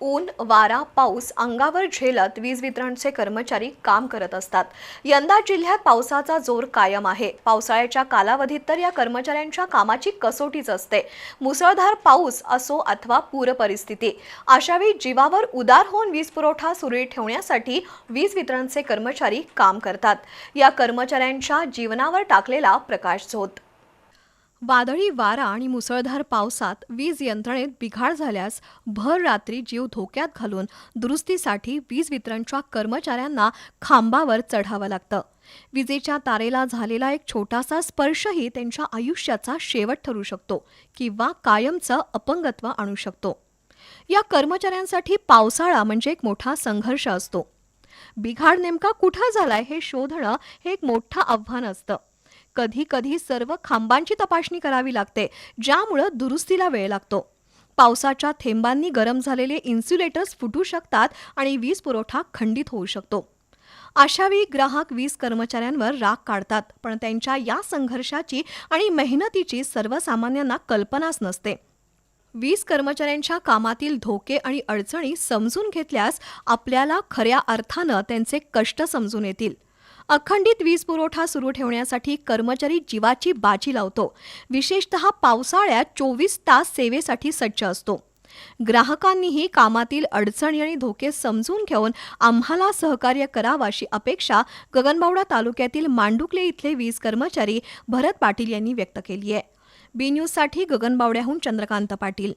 ऊन वारा पाऊस अंगावर झेलत वीज वितरणचे कर्मचारी काम करत असतात. यंदा जिल्ह्यात पावसाचा जोर कायम आहे. पावसाळ्याच्या कालावधीत तर या कर्मचाऱ्यांच्या कामाची कसोटीच असते. मुसळधार पाऊस असो अथवा पूर परिस्थिती. अशावेळी जीवावर उदार होऊन वीज पुरवठा सुरळीत ठेवण्यासाठी वीज वितरणचे कर्मचारी काम करतात. या कर्मचाऱ्यांच्या जीवनावर टाकलेला प्रकाश झोत. वादळी वारा आणि मुसळधार पावसात वीज यंत्रणेत बिघाड झाल्यास भर रात्री जीव धोक्यात घालून दुरुस्तीसाठी वीज वितरणच्या कर्मचाऱ्यांना खांबावर चढावं लागतं. विजेच्या तारेला झालेला एक छोटासा स्पर्शही त्यांच्या आयुष्याचा शेवट ठरू शकतो किंवा कायमचं अपंगत्व आणू शकतो. या कर्मचाऱ्यांसाठी पावसाळा म्हणजे एक मोठा संघर्ष असतो. बिघाड नेमका कुठं झालाय हे शोधणं हे एक मोठं आव्हान असतं. कधी कधी सर्व खांबांची तपासणी करावी लागते ज्यामुळं दुरुस्तीला वेळ लागतो. पावसाच्या थेंबांनी गरम झालेले इन्सुलेटर्स फुटू शकतात आणि वीज पुरवठा खंडित होऊ शकतो. अशावेळी ग्राहक वीज कर्मचाऱ्यांवर राग काढतात पण त्यांच्या या संघर्षाची आणि मेहनतीची सर्वसामान्यांना कल्पनाच नसते. वीज कर्मचाऱ्यांच्या कामातील धोके आणि अडचणी समजून घेतल्यास आपल्याला खऱ्या अर्थानं त्यांचे कष्ट समजून येतील. अखंडित वीज पुरवठा सुरू ठेवण्यासाठी कर्मचारी जीवाची बाजी लावतो. विशेषतः पावसाळ्यात चोवीस तास सेवेसाठी सज्ज असतो. ग्राहकांनीही कामातील अडचणी आणि धोके समजून घेऊन आम्हाला सहकार्य करावं अशी अपेक्षा गगनबावडा तालुक्यातील मांडुकले इथले वीज कर्मचारी भरत पाटील यांनी व्यक्त केली आहे. बी न्यूजसाठी गगनबावड्याहून चंद्रकांत पाटील.